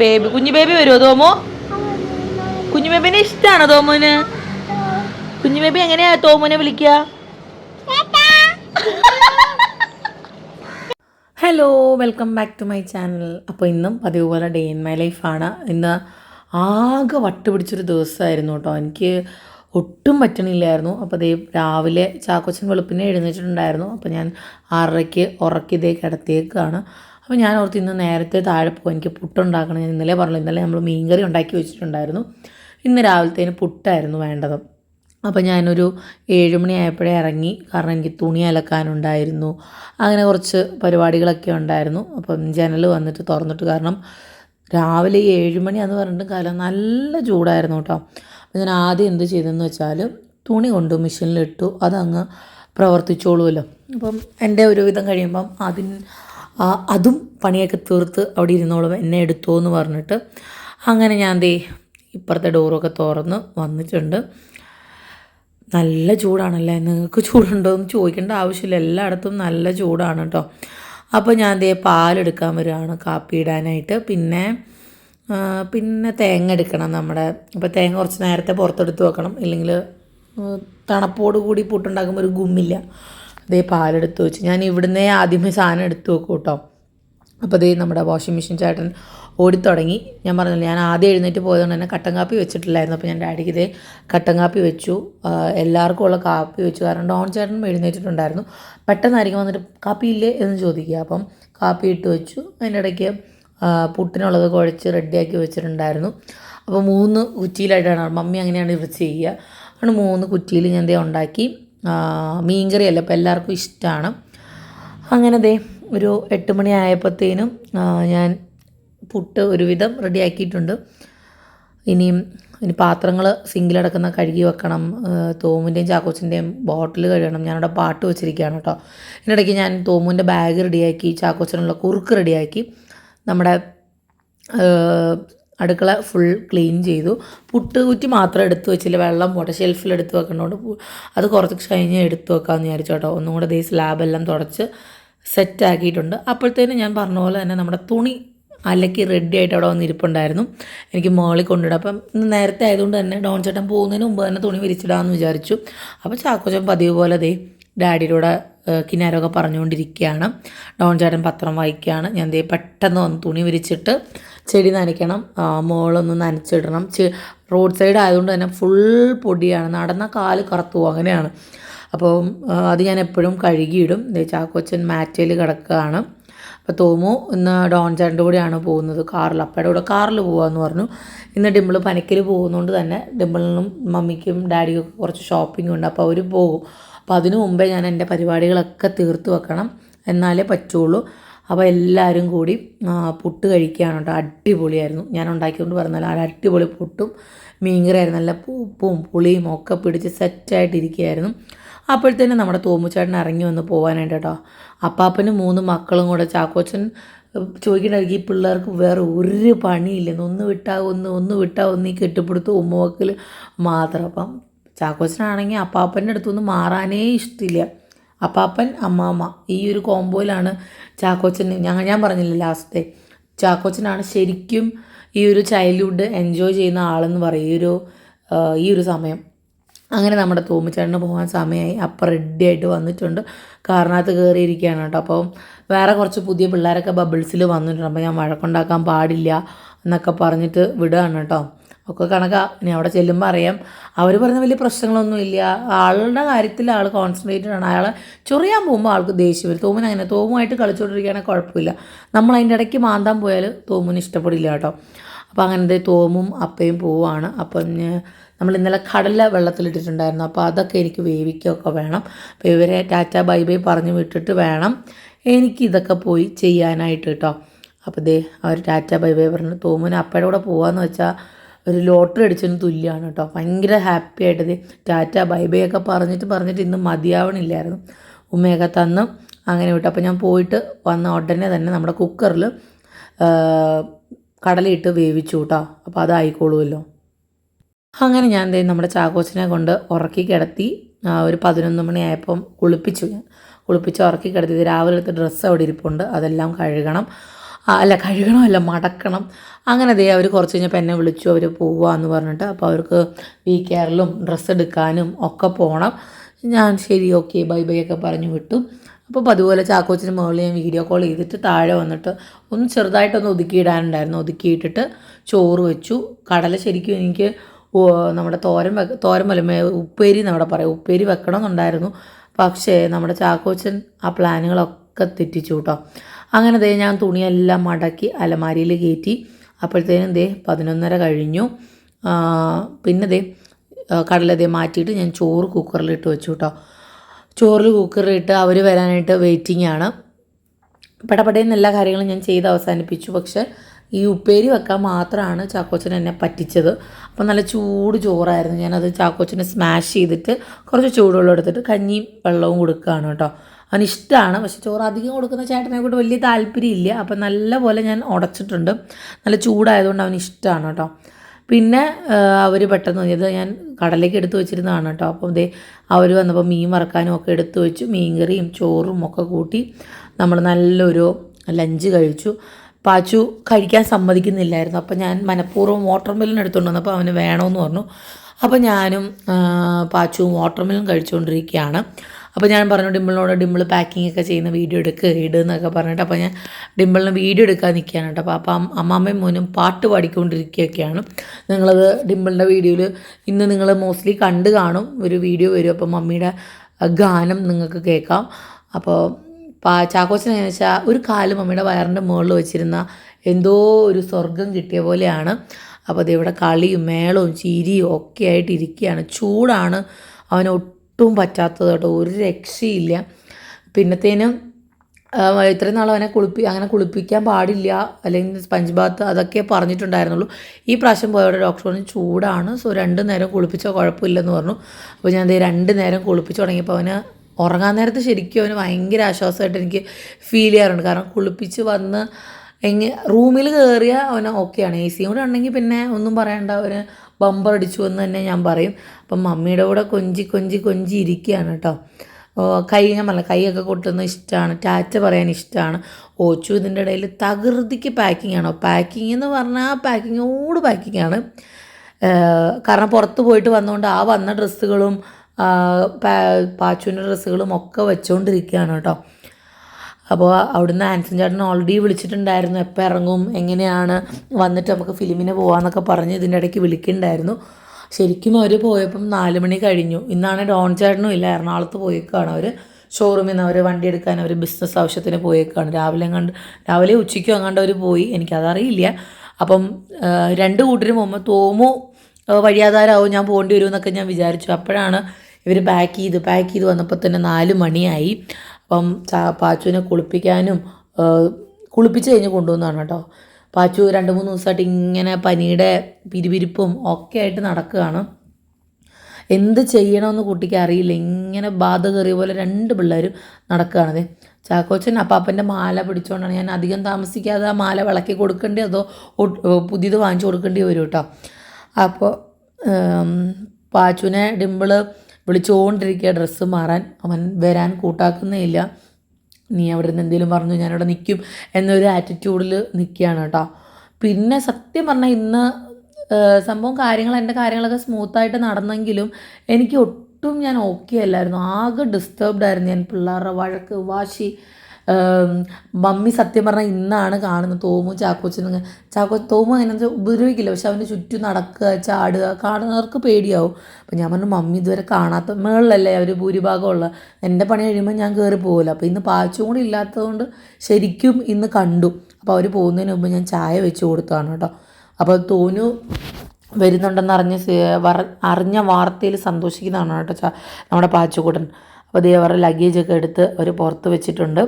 Baby. കുഞ്ഞു baby വരുമോ തോമോ? കുഞ്ഞു ബേബിനെ ഇഷ്ടമാണോ തോമോന് കുഞ്ഞു ബേബി എങ്ങനെയാ തോമോനെ വിളിക്കുക? Hello welcome back to my channel അപ്പോൾ ഇന്നും പതിവ് പോലെ ഡേ ഇൻ മൈ ലൈഫാണ് ഇന്ന് ആകെ വട്ട് പിടിച്ചൊരു ദിവസമായിരുന്നു കേട്ടോ. എനിക്ക് ഒട്ടും പറ്റണില്ലായിരുന്നു. അപ്പോൾ ദേ രാവിലെ ചാക്കോച്ചൻ വെളുപ്പിനെ എഴുന്നേറ്റിട്ടുണ്ടായിരുന്നു. അപ്പോൾ ഞാൻ ആറരയ്ക്ക് ഉറക്കി ദേ അപ്പോൾ ഞാൻ ഓർത്ത് ഇന്ന് നേരത്തെ താഴെ പോകും എനിക്ക് പുട്ടുണ്ടാക്കണം. ഞാൻ ഇന്നലെ പറഞ്ഞു ഇന്നലെ നമ്മൾ മീൻകറി ഉണ്ടാക്കി വെച്ചിട്ടുണ്ടായിരുന്നു. ഇന്ന് രാവിലത്തേന് പുട്ടായിരുന്നു വേണ്ടത്. അപ്പോൾ ഞാനൊരു ഏഴുമണി ആയപ്പോഴേ ഇറങ്ങി കാരണം എനിക്ക് തുണി അലക്കാനുണ്ടായിരുന്നു. അങ്ങനെ കുറച്ച് പരിപാടികളൊക്കെ ഉണ്ടായിരുന്നു. അപ്പം ജനൽ വന്നിട്ട് തുറന്നിട്ട് കാരണം രാവിലെ ഈ ഏഴുമണിയാന്ന് പറഞ്ഞിട്ട് കാലം നല്ല ചൂടായിരുന്നു കേട്ടോ. അപ്പോൾ ഞാൻ ആദ്യം എന്ത് ചെയ്തെന്ന് വെച്ചാൽ തുണി കൊണ്ട് മെഷീനിലിട്ടു അതങ്ങ് പ്രവർത്തിച്ചോളുമല്ലോ അപ്പം എന്റെ ഒരുവിധം കഴിയുമ്പം അതിന് അതും പണിയൊക്കെ തീർത്ത് അവിടെ ഇരുന്നോളും എന്നെ എടുത്തോ എന്ന് പറഞ്ഞിട്ട്. അങ്ങനെ ഞാൻ ദേ ഇപ്പുറത്തെ ഡോറൊക്കെ തുറന്ന് വന്നിട്ടുണ്ട്. നല്ല ചൂടാണല്ലേ? നിങ്ങൾക്ക് ചൂടുണ്ടോ? എന്ന് ചോദിക്കേണ്ട ആവശ്യമില്ല. എല്ലായിടത്തും നല്ല ചൂടാണ് കേട്ടോ അപ്പോൾ ഞാൻ ദേ പാലെടുക്കാൻ വരികയാണ് കാപ്പി ഇടാനായിട്ട്. പിന്നെ പിന്നെ തേങ്ങ എടുക്കണം നമ്മുടെ. അപ്പോൾ തേങ്ങ കുറച്ച് നേരത്തെ പുറത്തെടുത്ത് വെക്കണം. ഇല്ലെങ്കിൽ തണുപ്പോട് കൂടി പുട്ടുണ്ടാക്കുമ്പോൾ ഒരു ഗുമ്മില്ല. അതേ പാലെടുത്ത് വെച്ച്. ഞാൻ ഇവിടുന്നേ ആദ്യമേ സാധനം എടുത്ത് വെക്കും കേട്ടോ. അപ്പോൾ അതേ നമ്മുടെ വാഷിംഗ് മെഷീൻ ചേട്ടൻ ഓടിത്തുടങ്ങി. ഞാൻ പറഞ്ഞില്ല ഞാൻ ആദ്യം എഴുന്നേറ്റ് പോയതുകൊണ്ട് തന്നെ കട്ടൻ കാപ്പി വെച്ചിട്ടില്ലായിരുന്നു. അപ്പോൾ ഞാൻ ഡാഡിക്ക് ഇതേ കട്ടൻ കാപ്പി വെച്ചു. എല്ലാവർക്കും ഉള്ള കാപ്പി വെച്ചു. കാരണം ഡോൺ ചേട്ടനും എഴുന്നേറ്റിട്ടുണ്ടായിരുന്നു. പെട്ടെന്നായിരിക്കും വന്നിട്ട് കാപ്പി ഇല്ലേ? എന്ന് ചോദിക്കുക. അപ്പം കാപ്പി ഇട്ട് വെച്ചു. അതിന്റെ ഇടയ്ക്ക് പുട്ടിനുള്ളത് കുഴച്ച് റെഡിയാക്കി വെച്ചിട്ടുണ്ടായിരുന്നു. അപ്പോൾ മൂന്ന് കുറ്റിയിലായിട്ടാണ്. മമ്മി അങ്ങനെയാണ് ഇവിടെ ചെയ്യുക. അതുകൊണ്ട് മൂന്ന് കുറ്റിയിൽ ഞാൻ ഇതേ ഉണ്ടാക്കി. ആ, മീൻകറിയല്ല അപ്പോൾ എല്ലാവർക്കും ഇഷ്ടമാണ് അങ്ങനെ ദേ ഒരു എട്ട് മണി ആയപ്പോഴത്തേനും ഞാൻ പുട്ട് ഒരുവിധം റെഡിയാക്കിയിട്ടുണ്ട് ഇനിയും ഇനി പാത്രങ്ങൾ സിങ്കിലടക്കുന്ന കഴുകി വെക്കണം തോമുന്റെയും ചാക്കോച്ചിന്റെയും ബോട്ടിൽ കഴുകണം. ഞാനവിടെ പാട്ട് വെച്ചിരിക്കുകയാണ് കേട്ടോ ഇതിനിടയ്ക്ക് ഞാൻ തോമുന്റെ ബാഗ് റെഡിയാക്കി ചാക്കോച്ചനുള്ള കുറുക്ക് റെഡിയാക്കി നമ്മുടെ അടുക്കള ഫുൾ ക്ലീൻ ചെയ്തു. പുട്ട് കുറ്റി മാത്രം എടുത്തു വെച്ചില്ല. വെള്ളം പോട്ടെ ഷെൽഫിൽ എടുത്ത് വെക്കണോണ്ട് അത് കുറച്ച് കഴിഞ്ഞ് എടുത്തു വെക്കാമെന്ന് വിചാരിച്ചു കേട്ടോ. ഒന്നും കൂടെ ദേ സ്ലാബെല്ലാം തുടച്ച് സെറ്റാക്കിയിട്ടുണ്ട് അപ്പോഴത്തേനും ഞാൻ പറഞ്ഞ പോലെ തന്നെ നമ്മുടെ തുണി അലക്കി റെഡി ആയിട്ട് അവിടെ വന്നിരിപ്പുണ്ടായിരുന്നു എനിക്ക് മോളിൽ കൊണ്ടിടാം അപ്പം ഇന്ന് നേരത്തെ ആയതുകൊണ്ട് തന്നെ ഡോൺ ചേട്ടൻ പോകുന്നതിന് മുമ്പ് തന്നെ തുണി വിരിച്ചിടാമെന്ന് വിചാരിച്ചു. അപ്പോൾ ചാക്കോച്ചൻ പതിവ് പോലെ ദേ ഡാഡിയുടെ കിനാരമൊക്കെ പറഞ്ഞുകൊണ്ടിരിക്കുകയാണ്. ഡോൺ ചേട്ടൻ പത്രം വായിക്കുകയാണ്. ഞാൻ ദേ പെട്ടെന്ന് വന്ന് തുണി വിരിച്ചിട്ട് ചെടി നനയ്ക്കണം മോളൊന്ന് നനച്ചിടണം. റോഡ് സൈഡ് ആയതുകൊണ്ട് തന്നെ ഫുൾ പൊടിയാണ്. നടന്ന കാൽ കറുത്തു അങ്ങനെയാണ്. അപ്പോൾ അത് ഞാൻ എപ്പോഴും കഴുകിയിടും. ചാക്കോച്ചൻ മാറ്റയിൽ കിടക്കുകയാണ്. അപ്പോൾ തോമു ഇന്ന് ഡോൺ ചേട്ടന്റെ കൂടെയാണ് പോകുന്നത്. കാറിൽ അപ്പയുടെ കൂടെ കാറിൽ പോകാമെന്ന് പറഞ്ഞു. ഇന്ന് ഡിമ്പിൾ പനിക്കൽ പോകുന്നതുകൊണ്ട് തന്നെ ഡിമ്പിളിനും മമ്മിക്കും ഡാഡിക്കും ഒക്കെ കുറച്ച് ഷോപ്പിംഗ് ഉണ്ട്. അപ്പോൾ അവർ പോകും. അപ്പോൾ അതിനു മുമ്പേ ഞാൻ എന്റെ പരിപാടികളൊക്കെ തീർത്ത് വെക്കണം എന്നാലേ പറ്റുള്ളൂ. അപ്പോൾ എല്ലാവരും കൂടി പുട്ട് കഴിക്കുകയാണ് കേട്ടോ. അടിപൊളിയായിരുന്നു. ഞാൻ ഉണ്ടാക്കിക്കൊണ്ട് പറഞ്ഞാൽ ആ അടിപൊളി പുട്ടും മീൻകറിയായിരുന്നു. നല്ല പൂപ്പും പുളിയും ഒക്കെ പിടിച്ച് സെറ്റായിട്ടിരിക്കുകയായിരുന്നു. അപ്പോഴത്തേനും നമ്മുടെ തോമുച്ചേട്ടൻ ഇറങ്ങി വന്ന് പോകാനായിട്ട് കേട്ടോ. അപ്പാപ്പനും മൂന്ന് മക്കളും കൂടെ ചാക്കോച്ചൻ ചോദിക്കേണ്ടത് ഈ പിള്ളേർക്ക് വേറെ ഒരു പണിയില്ലെന്ന് ഒന്ന് വിട്ടാൽ ഒന്ന് ഒന്ന് വിട്ടാൽ ഒന്ന് ഈ കെട്ടിപ്പിടുത്ത് ഉമ്മവക്കൽ മാത്രം. അപ്പം ചാക്കോച്ചനാണെങ്കിൽ അപ്പാപ്പന്റെ അടുത്തുനിന്ന് മാറാനേ ഇഷ്ടമില്ല അപ്പാപ്പൻ അമ്മാമ്മ ഈ ഒരു കോമ്പോയിലാണ് ചാക്കോച്ചൻ. ഞാൻ ഞാൻ പറഞ്ഞില്ല ലാസ്റ്റത്തെ? ചാക്കോച്ചനാണ് ശരിക്കും ഈ ഒരു ചൈൽഡ്ഹുഡ് എൻജോയ് ചെയ്യുന്ന ആളെന്ന് പറയും. ഈ ഒരു ഈ ഒരു സമയം. അങ്ങനെ നമ്മുടെ തോമിച്ചേട്ടന് പോകാൻ സമയമായി അപ്പം റെഡി ആയിട്ട് വന്നിട്ടുണ്ട്. കാറിനകത്ത് കയറിയിരിക്കുകയാണ് കേട്ടോ. അപ്പോൾ വേറെ കുറച്ച് പുതിയ പിള്ളേരൊക്കെ ബബിൾസിൽ വന്നിട്ടുണ്ട്. അപ്പോൾ ഞാൻ വഴക്കുണ്ടാക്കാൻ പാടില്ല എന്നൊക്കെ പറഞ്ഞിട്ട് വിടുകയാണ് കേട്ടോ. ഒക്കെ കണക്കാ. ഇനി അവിടെ ചെല്ലുമ്പോൾ അറിയാം. അവർ പറഞ്ഞ വലിയ പ്രശ്നങ്ങളൊന്നും ഇല്ല. ആളുടെ കാര്യത്തിൽ ആൾ കോൺസെൻട്രേറ്റഡ് ആണ്. അയാളെ ചൊറിയാൻ പോകുമ്പോൾ ആൾക്ക് ദേഷ്യം വരും. തോമൻ അങ്ങനെ തോമുമായിട്ട് കളിച്ചുകൊണ്ടിരിക്കുകയാണെങ്കിൽ കുഴപ്പമില്ല. നമ്മൾ അതിന്റെ ഇടയ്ക്ക് മാന്താൻ പോയാൽ തോമുന് ഇഷ്ടപ്പെടില്ല കേട്ടോ. അപ്പോൾ അങ്ങനത്തെ തോമും അപ്പയും പോവാണ്. അപ്പം നമ്മൾ ഇന്നലെ കടല വെള്ളത്തിലിട്ടിട്ടുണ്ടായിരുന്നു. അപ്പോൾ അതൊക്കെ എനിക്ക് വേവിക്കുകയൊക്കെ വേണം. അപ്പോൾ ഇവരെ ടാറ്റ ബൈ ബൈ പറഞ്ഞ് വിട്ടിട്ട് വേണം എനിക്ക് ഇതൊക്കെ പോയി ചെയ്യാനായിട്ട് കേട്ടോ. അപ്പോൾ ദേ അവർ ടാറ്റ ബൈ ബൈ പറഞ്ഞു തോമുന് അപ്പയുടെ കൂടെ പോകാമെന്ന് വെച്ചാൽ ഒരു ലോട്ടറി അടിച്ചതിന് തുല്യമാണ് കേട്ടോ ഭയങ്കര ഹാപ്പി ആയിട്ടത്. ടാറ്റ ബൈ ബൈ ഒക്കെ പറഞ്ഞിട്ട് പറഞ്ഞിട്ട് ഇന്ന് മതിയാവണില്ലായിരുന്നു. ഉമ്മയൊക്കെ തന്ന്. അങ്ങനെ വിട്ടു. അപ്പോൾ ഞാൻ പോയിട്ട് വന്ന ഉടനെ തന്നെ നമ്മുടെ കുക്കറിൽ കടലയിട്ട് വേവിച്ചു കേട്ടോ അപ്പോൾ അതായിക്കോളുമല്ലോ അങ്ങനെ ഞാൻ ദേ നമ്മുടെ ചാക്കോച്ചിനെ കൊണ്ട് ഉറക്കി കിടത്തി ഒരു പതിനൊന്ന് മണിയായപ്പം കുളിപ്പിച്ചു ഞാൻ. കുളിപ്പിച്ച് ഉറക്കി കിടത്തി. ഇത് രാവിലെ എടുത്ത് ഡ്രസ്സ് അവിടെ ഇരിപ്പുണ്ട്. അതെല്ലാം കഴുകണം. അല്ല കഴുകണമല്ല മടക്കണം. അങ്ങനെ ദേ അവർ കുറച്ച് കഴിഞ്ഞപ്പോൾ എന്നെ വിളിച്ചു അവർ പോവാന്ന് പറഞ്ഞിട്ട്. അപ്പോൾ അവർക്ക് വി കെയറിലും ഡ്രസ്സ് എടുക്കാനും ഒക്കെ പോകണം ഞാൻ ശരി ഓക്കെ ബൈ ബൈ ഒക്കെ പറഞ്ഞു വിട്ടു. അപ്പോൾ അതുപോലെ ചാക്കോച്ചിന് മുകളിൽ ഞാൻ വീഡിയോ കോൾ ചെയ്തിട്ട് താഴെ വന്നിട്ട് ഒന്ന് ചെറുതായിട്ടൊന്ന് ഒതുക്കിയിടാനുണ്ടായിരുന്നു ഒതുക്കിയിട്ടിട്ട് ചോറ് വെച്ചു. കടല ശരിക്കും എനിക്ക് നമ്മുടെ തോരൻ വെ തോരൻ വല്ല ഉപ്പേരി നമ്മുടെ പറയാം. ഉപ്പേരി വെക്കണം എന്നുണ്ടായിരുന്നു പക്ഷേ നമ്മുടെ ചാക്കോച്ചൻ ആ പ്ലാനുകളൊക്കെ തെറ്റിച്ചു കേട്ടോ. അങ്ങനെ ദേ ഞാൻ തുണിയെല്ലാം മടക്കി അലമാരിയിൽ കയറ്റി. അപ്പോഴത്തേനും ദേ പതിനൊന്നര കഴിഞ്ഞു. പിന്നെ ദേ കടലതേ മാറ്റിയിട്ട് ഞാൻ ചോറ് കുക്കറിലിട്ട് വെച്ചു കേട്ടോ ചോറിൽ കുക്കറിലിട്ട് അവർ വരാനായിട്ട് വെയിറ്റിംഗ് ആണ്. പടപടയെന്ന് എല്ലാ കാര്യങ്ങളും ഞാൻ ചെയ്ത് അവസാനിപ്പിച്ചു. പക്ഷേ ഈ ഉപ്പേരി വെക്കാൻ മാത്രമാണ് ചാക്കോച്ചൻ എന്നെ പറ്റിച്ചത്. അപ്പം നല്ല ചൂട് ചോറായിരുന്നു. ഞാനത് ചാക്കോച്ചനെ സ്മാഷ് ചെയ്തിട്ട് കുറച്ച് ചൂടുവെള്ളം എടുത്തിട്ട് കഞ്ഞിയും വെള്ളവും കൊടുക്കുകയാണ് കേട്ടോ അവന് ഇഷ്ടമാണ് പക്ഷെ ചോറ് അധികം കൊടുക്കുന്ന ചേട്ടനെ കൊണ്ട് വലിയ താല്പര്യമില്ല. അപ്പം നല്ല പോലെ ഞാൻ ഉടച്ചിട്ടുണ്ട്. നല്ല ചൂടായതുകൊണ്ട് അവന് ഇഷ്ടമാണ് കേട്ടോ. പിന്നെ അവർ പെട്ടെന്ന് ഇത് ഞാൻ കടലേക്ക് എടുത്തു വെച്ചിരുന്നതാണ് കേട്ടോ. അപ്പം ദേ അവർ വന്നപ്പോൾ മീൻ വറക്കാനും ഒക്കെ എടുത്തു വെച്ചു. മീൻ കറിയും ചോറും ഒക്കെ കൂട്ടി നമ്മൾ നല്ലൊരു ലഞ്ച് കഴിച്ചു. പാച്ചു കഴിക്കാൻ സമ്മതിക്കുന്നില്ലായിരുന്നു. അപ്പം ഞാൻ മനഃപൂർവം വാട്ടർ മെലൺ എടുത്തുകൊണ്ട് വന്നപ്പോൾ അവന് വേണമെന്ന് പറഞ്ഞു. അപ്പോൾ ഞാനും പാച്ചുവും വാട്ടർ മെലൺ കഴിച്ചുകൊണ്ടിരിക്കുകയാണ് അപ്പോൾ ഞാൻ പറഞ്ഞു ഡിമ്പിളിനോട് ഡിമ്പിൾ പാക്കിംഗ് ഒക്കെ ചെയ്യുന്ന വീഡിയോ എടുക്കുക ഇടുന്നൊക്കെ പറഞ്ഞിട്ട് അപ്പോൾ ഞാൻ ഡിമ്പിളിന് വീഡിയോ എടുക്കാൻ നിൽക്കുകയാണ് കേട്ടോ. അപ്പോൾ അപ്പം അമ്മാമ്മയും മോനും പാട്ട് പാടിക്കൊണ്ടിരിക്കുകയൊക്കെയാണ് നിങ്ങളത് ഡിമ്പിളിന്റെ വീഡിയോയിൽ ഇന്ന് നിങ്ങൾ മോസ്റ്റ്ലി കണ്ട് കാണും ഒരു വീഡിയോ വരും. അപ്പോൾ മമ്മിയുടെ ഗാനം നിങ്ങൾക്ക് കേൾക്കാം. അപ്പോൾ ചാക്കോച്ചൻ എന്ന് വെച്ചാൽ ഒരു കാൽ മമ്മിയുടെ വയറിന്റെ മുകളിൽ വെച്ചിരുന്ന എന്തോ ഒരു സ്വർഗം കിട്ടിയ പോലെയാണ്. അപ്പോൾ അത് ഇവിടെ കളിയും മേളവും ചിരിയും ഒക്കെ ആയിട്ട് ഇരിക്കുകയാണ് ചൂടാണ്. അവന് ഒട്ടും പറ്റാത്തത് കേട്ടോ. ഒരു രക്ഷയില്ല. പിന്നത്തേനും ഇത്രയും നാൾ അവനെ കുളിപ്പി അങ്ങനെ കുളിപ്പിക്കാൻ പാടില്ല. അല്ലെങ്കിൽ സ്പഞ്ച് ബാത്ത് അതൊക്കെ പറഞ്ഞിട്ടുണ്ടായിരുന്നുള്ളൂ. ഈ പ്രാവശ്യം പോയവിടെ ഡോക്ടർ പറഞ്ഞു ചൂടാണ്. സോ രണ്ട് നേരം കുളിപ്പിച്ചാൽ കുഴപ്പമില്ലെന്ന് പറഞ്ഞു. അപ്പോൾ ഞാൻ അതേ രണ്ട് നേരം കുളിപ്പിച്ച് തുടങ്ങിയപ്പോൾ അവന് ഉറങ്ങാൻ നേരത്ത് ശരിക്കും അവന് ഭയങ്കര ആശ്വാസമായിട്ട് എനിക്ക് ഫീൽ ചെയ്യാറുണ്ട്. കാരണം കുളിപ്പിച്ച് വന്ന് എങ്ങനെ റൂമിൽ കയറിയ അവന് ഓക്കെയാണ് എ സി കൂടെ ഉണ്ടെങ്കിൽ പിന്നെ ഒന്നും പറയണ്ട. അവന് ബമ്പർ അടിച്ചു എന്ന് തന്നെ ഞാൻ പറയും. അപ്പം മമ്മിയുടെ കൂടെ കൊഞ്ചി കൊഞ്ചി കൊഞ്ചി ഇരിക്കുകയാണ് കേട്ടോ കൈ ഞാൻ പറഞ്ഞ കൈയൊക്കെ കൊട്ടുന്ന ഇഷ്ടമാണ് ടാറ്റ പറയാൻ ഇഷ്ടമാണ് ഓച്ചു ഇതിന്റെ ഇടയിൽ തകൃതിക്ക് പാക്കിംഗ് ആണോ പാക്കിംഗ് എന്ന് പറഞ്ഞാൽ പാക്കിങ്ങോട് പാക്കിംഗ് ആണ്. കാരണം പുറത്ത് പോയിട്ട് വന്നുകൊണ്ട് ആ വന്ന ഡ്രസ്സുകളും പാച്ചുവിന്റെ ഡ്രസ്സുകളും ഒക്കെ വെച്ചുകൊണ്ടിരിക്കുകയാണ് കേട്ടോ അപ്പോൾ അവിടുന്ന് ആൻസൺ ചേട്ടൻ ഓൾറെഡി വിളിച്ചിട്ടുണ്ടായിരുന്നു എപ്പോൾ ഇറങ്ങും എങ്ങനെയാണ് വന്നിട്ട് നമുക്ക് ഫിലിമിന് പോകാമെന്നൊക്കെ പറഞ്ഞ് ഇതിന്റെ ഇടയ്ക്ക് വിളിക്കുന്നുണ്ടായിരുന്നു. ശരിക്കും അവർ പോയപ്പം നാല് മണി കഴിഞ്ഞു. ഇന്നാണ് ഡോൺ ചേട്ടനും ഇല്ല എറണാകുളത്ത് പോയേക്കാണ് അവർ ഷോറൂമിൽ നിന്ന് അവർ വണ്ടി എടുക്കാൻ അവർ ബിസിനസ് ആവശ്യത്തിന് പോയേക്കാണ്. രാവിലെ കണ്ട് രാവിലെ ഉച്ചയ്ക്കും അങ്ങാണ്ട് അവർ പോയി. എനിക്കതറിയില്ല. അപ്പം രണ്ട് കൂട്ടരും പോകുമ്പോൾ തോമു ആ, വഴിയാധാരാവും ഞാൻ പോകേണ്ടി വരുമെന്നൊക്കെ ഞാൻ വിചാരിച്ചു. അപ്പോഴാണ് ഇവർ പാക്ക് ചെയ്ത് പാക്ക് ചെയ്ത് വന്നപ്പോൾ തന്നെ നാല് മണിയായി. അപ്പം പാച്ചുവിനെ കുളിപ്പിക്കാനും കുളിപ്പിച്ച് കഴിഞ്ഞ് കൊണ്ടുവന്നതാണ് കേട്ടോ. പാച്ചു രണ്ട് മൂന്ന് ദിവസമായിട്ട് ഇങ്ങനെ പനിയുടെ പിരിപിരിപ്പും ഒക്കെ ആയിട്ട് നടക്കുകയാണ്. എന്ത് ചെയ്യണമെന്ന് കുട്ടിക്ക് അറിയില്ല. ഇങ്ങനെ ബാധ കയറിയ പോലെ രണ്ട് പിള്ളേരും നടക്കുകയാണത് ചാക്കോച്ചൻ അപ്പാപ്പന്റെ മാല പിടിച്ചുകൊണ്ടാണ് ഞാൻ അധികം താമസിക്കാതെ ആ മാല വിളക്കി കൊടുക്കേണ്ടി അതോ പുതിയത് വാങ്ങിച്ചു കൊടുക്കേണ്ടി വരും കേട്ടോ. അപ്പോൾ പാച്ചുവിനെ ഡിമ്പിൾ വിളിച്ചുകൊണ്ടിരിക്കുക ഡ്രസ്സ് മാറാൻ അവൻ വരാൻ കൂട്ടാക്കുന്നേയില്ല നീ അവിടെ നിന്ന് എന്തെങ്കിലും പറഞ്ഞു ഞാനിവിടെ നിൽക്കും എന്നൊരു ആറ്റിറ്റ്യൂഡിൽ നിൽക്കുകയാണ് കേട്ടോ. പിന്നെ സത്യം പറഞ്ഞാൽ ഇന്ന് സംഭവം കാര്യങ്ങൾ എന്റെ കാര്യങ്ങളൊക്കെ സ്മൂത്തായിട്ട് നടന്നെങ്കിലും എനിക്ക് ഒട്ടും ഞാൻ ഓക്കെ അല്ലായിരുന്നു. ആകെ ഡിസ്റ്റർബ്ഡ് ആയിരുന്നു ഞാൻ പിള്ളേരുടെ വഴക്ക് വാശി. മമ്മി സത്യം പറഞ്ഞാൽ ഇന്നാണ് കാണുന്നത്. തോമു ചാക്കോച്ചനും ചാക്കോ തോമു അങ്ങനെ ഉപദ്രവിക്കില്ല. പക്ഷെ അവന് ചുറ്റും നടക്കുക ചാടുക കാണുന്നവർക്ക് പേടിയാവും. അപ്പം ഞാൻ പറഞ്ഞു മമ്മി ഇതുവരെ കാണാത്ത മേളിലല്ലേ അവർ ഭൂരിഭാഗമുള്ള? എന്റെ പണി കഴിയുമ്പോൾ ഞാൻ കയറി പോകില്ല അപ്പോൾ ഇന്ന് പാച്ചും കൂടി ഇല്ലാത്തതുകൊണ്ട് ശരിക്കും ഇന്ന് കണ്ടു. അപ്പോൾ അവർ പോകുന്നതിന് മുമ്പ് ഞാൻ ചായ വെച്ച് കൊടുത്തതാണ് കേട്ടോ. അപ്പോൾ തോനു വരുന്നുണ്ടെന്ന് അറിഞ്ഞ അറിഞ്ഞ വാർത്തയിൽ സന്തോഷിക്കുന്നതാണ് കേട്ടോ നമ്മുടെ പാച്ചുകൂട്ടൻ. അപ്പോൾ ദേ അവരുടെ ലഗേജൊക്കെ എടുത്ത് അവർ പുറത്ത് വെച്ചിട്ടുണ്ട്.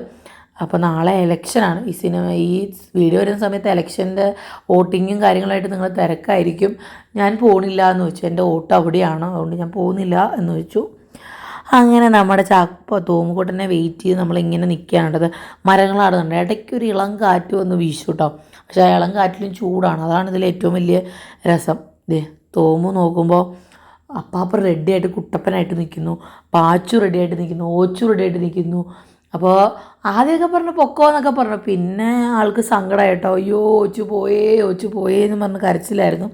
അപ്പോൾ നാളെ ഇലക്ഷനാണ് ഈ സിനിമ ഈ വീഡിയോ വരുന്ന സമയത്ത് ഇലക്ഷന്റെ വോട്ടിങ്ങും കാര്യങ്ങളായിട്ട് നിങ്ങൾ തിരക്കായിരിക്കും. ഞാൻ പോണില്ല എന്ന് വെച്ചു. എന്റെ വോട്ട് അവിടെയാണ്. അതുകൊണ്ട് ഞാൻ പോകുന്നില്ല എന്ന് വെച്ചു. അങ്ങനെ നമ്മുടെ ചാപ്പ തോമുകൂട്ടനെ വെയിറ്റ് ചെയ്ത് നമ്മളിങ്ങനെ നിൽക്കുകയാണത് മരങ്ങളാടുന്നുണ്ട് ഇടയ്ക്ക് ഒരു ഇളം കാറ്റ് വന്ന് വീശു കേട്ടോ പക്ഷേ ആ ഇളം കാറ്റിലും ചൂടാണ്. അതാണ് ഇതിൽ ഏറ്റവും വലിയ രസം. ദേ തോമു നോക്കുമ്പോൾ അപ്പാപ്പ റെഡിയായിട്ട് കുട്ടപ്പനായിട്ട് നിൽക്കുന്നു പാച്ചു റെഡിയായിട്ട് നിൽക്കുന്നു ഓച്ചു റെഡിയായിട്ട് നിൽക്കുന്നു അപ്പോൾ ആദ്യമൊക്കെ പറഞ്ഞു പൊക്കോ എന്നൊക്കെ പറഞ്ഞു. പിന്നെ ആൾക്ക് സങ്കടമായിട്ടോ അയ്യോ ഒച്ചു പോയേ ഒച്ചു പോയേ എന്ന് പറഞ്ഞ് കരച്ചിലായിരുന്നു.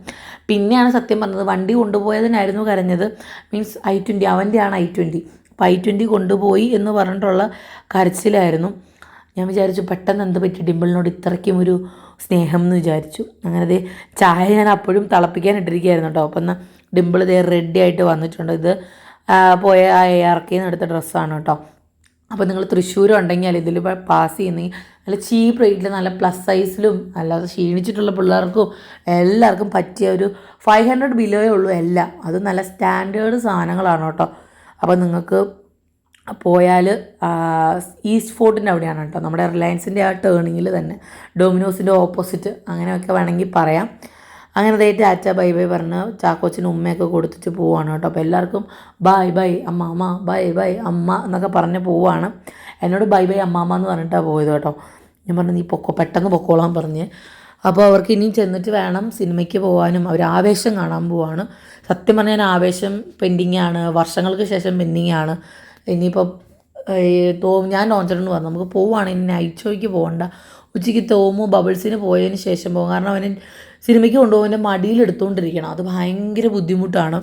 പിന്നെയാണ് സത്യം പറഞ്ഞത് വണ്ടി കൊണ്ടുപോയതിനായിരുന്നു കരഞ്ഞത്. മീൻസ് ഐ ട്വന്റി അവന്റെയാണ് ഐ ട്വന്റി അപ്പോൾ ഐ ട്വന്റി കൊണ്ടുപോയി എന്ന് പറഞ്ഞിട്ടുള്ള കരച്ചിലായിരുന്നു. ഞാൻ വിചാരിച്ചു പെട്ടെന്ന് എന്ത് പറ്റി? ഡിമ്പിളിനോട് ഇത്രയ്ക്കും ഒരു സ്നേഹം എന്ന് വിചാരിച്ചു. അങ്ങനെ ദേ ചായ ഞാൻ അപ്പോഴും തിളപ്പിക്കാൻ ഇട്ടിരിക്കുകയായിരുന്നു കേട്ടോ. അപ്പം എന്നാൽ ഡിമ്പിൾ ദേ റെഡി ആയിട്ട് വന്നിട്ടുണ്ട്. ഇത് പോയ ആ ഇറക്കിയെന്ന് എടുത്ത ഡ്രസ്സാണ് കേട്ടോ. അപ്പോൾ നിങ്ങൾ തൃശ്ശൂർ ഉണ്ടെങ്കിൽ ഇതിൽ പാസ് ചെയ്യുന്നെങ്കിൽ നല്ല ചീപ്പ് റേറ്റിൽ നല്ല പ്ലസ് സൈസിലും അല്ലാതെ ക്ഷീണിച്ചിട്ടുള്ള പിള്ളേർക്കും എല്ലാവർക്കും പറ്റിയ ഒരു ഫൈവ് ഹൺഡ്രഡ് ബിലോയേ ഉള്ളൂ എല്ലാം. അത് നല്ല സ്റ്റാൻഡേർഡ് സാധനങ്ങളാണ് കേട്ടോ. അപ്പോൾ നിങ്ങൾക്ക് പോയാൽ ഈസ്റ്റ് ഫോർട്ടിന്റെ അവിടെയാണ് കേട്ടോ. നമ്മുടെ റിലയൻസിന്റെ ആ ടേണിങ്ങിൽ തന്നെ. ഡൊമിനോസിന്റെ ഓപ്പോസിറ്റ് അങ്ങനെയൊക്കെ വേണമെങ്കിൽ പറയാം. അങ്ങനെ ദേ ടാറ്റ ബൈ ബൈ പറഞ്ഞ് ചാക്കോച്ചിന് ഉമ്മയൊക്കെ കൊടുത്തിട്ട് പോവാണ് കേട്ടോ. അപ്പോൾ എല്ലാവർക്കും ബൈ ബൈ അമ്മ അമ്മ ബൈ ബൈ അമ്മ എന്നൊക്കെ പറഞ്ഞ് പോവാണ്. എന്നോട് ബൈ ബൈ അമ്മാമ്മ എന്ന് പറഞ്ഞിട്ടാണ് പോയത് കേട്ടോ. ഞാൻ പറഞ്ഞു നീ പൊക്കോ പെട്ടെന്ന് പൊക്കോളാൻ പറഞ്ഞ്. അപ്പോൾ അവർക്ക് ഇനിയും ചെന്നിട്ട് വേണം സിനിമയ്ക്ക് പോകാനും അവർ ആവേശം കാണാൻ പോവാണ്. സത്യം പറഞ്ഞാൽ ആവേശം പെൻഡിങ് ആണ്. വർഷങ്ങൾക്ക് ശേഷം പെൻഡിങ് ആണ്. ഇനിയിപ്പോൾ തോ ഞാൻ നോഞ്ചറിന് പറഞ്ഞു നമുക്ക് പോവുകയാണെങ്കിൽ നൈറ്റ് ഷോയ്ക്ക് പോകണ്ട ഉച്ചയ്ക്ക് തോമു ബബിൾസിന് പോയതിന് ശേഷം പോകും കാരണം അവന് സിനിമയ്ക്ക് കൊണ്ടുപോകുന്ന മടിയിലെടുത്തുകൊണ്ടിരിക്കണം അത് ഭയങ്കര ബുദ്ധിമുട്ടാണ്.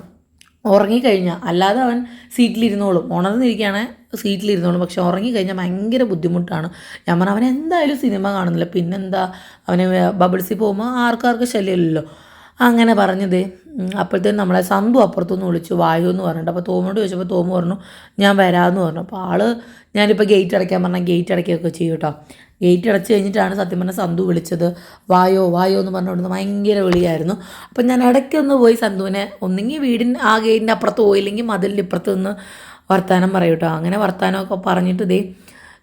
ഉറങ്ങിക്കഴിഞ്ഞാൽ അല്ലാതെ അവൻ സീറ്റിലിരുന്നോളും. ഉണർന്നിരിക്കുകയാണെങ്കിൽ സീറ്റിലിരുന്നോളും. പക്ഷെ ഉറങ്ങിക്കഴിഞ്ഞാൽ ഭയങ്കര ബുദ്ധിമുട്ടാണ്. ഞാൻ പറഞ്ഞു അവൻ എന്തായാലും സിനിമ കാണുന്നില്ല. പിന്നെന്താ? അവന് ബബിൾസിൽ പോകുമ്പോൾ ആർക്കാർക്ക് ശല്യമില്ലല്ലോ. അങ്ങനെ പറഞ്ഞത്. അപ്പോഴത്തേനും നമ്മളെ സന്തു അപ്പുറത്തുനിന്ന് വിളിച്ചു വായു എന്ന് പറഞ്ഞിട്ട്. അപ്പോൾ തോമോട് ചോദിച്ചപ്പോൾ തോമു പറഞ്ഞു ഞാൻ വരാമെന്ന് പറഞ്ഞു. അപ്പോൾ ആൾ ഞാനിപ്പോൾ ഗേറ്റ് അടയ്ക്കാൻ പറഞ്ഞാൽ ഗേറ്റ് അടയ്ക്കുകയൊക്കെ ചെയ്യും കേട്ടോ. ഗേറ്റ് അടച്ച് കഴിഞ്ഞിട്ടാണ് സത്യം പറഞ്ഞാൽ സന്തു വിളിച്ചത്. വായോ വായോ എന്ന് പറഞ്ഞുകൊണ്ട് ഭയങ്കര വിളിയായിരുന്നു. അപ്പം ഞാൻ ഇടയ്ക്കൊന്ന് പോയി സന്തുവിനെ ഒന്നെങ്കിൽ വീടിന് ആ ഗേറ്റിന്റെ അപ്പുറത്ത് പോയില്ലെങ്കിൽ മതിലിന്റെ ഇപ്പുറത്ത് നിന്ന് വർത്തമാനം പറയും കേട്ടോ. അങ്ങനെ വർത്തമാനമൊക്കെ പറഞ്ഞിട്ട് ദേ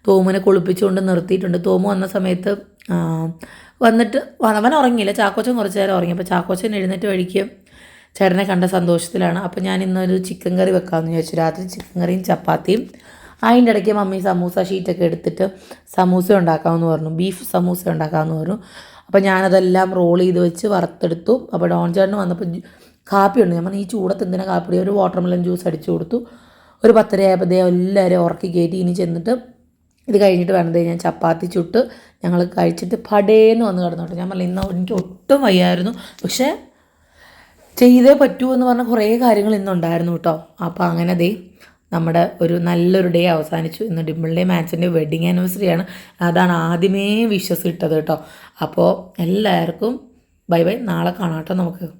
തോമിനെ കുളിപ്പിച്ചുകൊണ്ട് നിർത്തിയിട്ടുണ്ട്. തോമു വന്ന സമയത്ത് വന്നിട്ട് അവൻ ഉറങ്ങിയില്ല. ചാക്കോച്ചൻ കുറച്ച് നേരം ഉറങ്ങി. അപ്പോൾ ചാക്കോച്ചൻ എഴുന്നേറ്റ് വഴിക്ക് ചേട്ടനെ കണ്ട സന്തോഷത്തിലാണ്. അപ്പോൾ ഞാൻ ഇന്നൊരു ചിക്കൻ കറി വെക്കാമെന്ന് വിചാരിച്ചു. രാത്രി ചിക്കൻ കറിയും ചപ്പാത്തിയും. അതിന്റെ ഇടയ്ക്ക് മമ്മി സമൂസ ഷീറ്റൊക്കെ എടുത്തിട്ട് സമൂസ ഉണ്ടാക്കാമെന്ന് പറഞ്ഞു. ബീഫ് സമൂസ ഉണ്ടാക്കാമെന്ന് പറഞ്ഞു. അപ്പോൾ ഞാനതെല്ലാം റോൾ ചെയ്ത് വെച്ച് വറുത്തെടുത്തു. അപ്പോൾ ഡോൺ ചേട്ടന് വന്നപ്പോൾ കാപ്പി ഉണ്ട്. ഞാൻ പറഞ്ഞു ഈ ചൂടത്ത് എന്തിനാ കാപ്പി? ഒരു വാട്ടർമെലൻ ജ്യൂസ് അടിച്ചു കൊടുത്തു. ഒരു പത്തരയായപ്പോൾ ദേ എല്ലാവരും ഉറക്കി കയറ്റി ഇനി ചെന്നിട്ട് ഇത് കഴിഞ്ഞിട്ട് വേണ്ടത് ഞാൻ ചപ്പാത്തി ചുട്ട് ഞങ്ങൾ കഴിച്ചിട്ട് പടേന്ന് വന്ന് കിടന്നോട്ടെ. ഞാൻ പറഞ്ഞു ഇന്ന് എനിക്ക് ഒട്ടും വയ്യായിരുന്നു. പക്ഷേ ചെയ്തേ പറ്റൂ എന്ന് പറഞ്ഞ കുറേ കാര്യങ്ങൾ ഇന്നുണ്ടായിരുന്നു കേട്ടോ. അപ്പോൾ അങ്ങനെ ദേ നമ്മുടെ ഒരു നല്ലൊരു ഡേ അവസാനിച്ചു. ഇന്ന് ഡിമ്പിളിന്റെ മാച്ചിന്റെ വെഡിങ് ആനിവേഴ്സറിയാണ്. അതാണ് ആദ്യമേ വിശ്വസിട്ടത് കേട്ടോ. അപ്പോൾ എല്ലാവർക്കും ബൈ ബൈ. നാളെ കാണാം കേട്ടോ നമുക്ക്.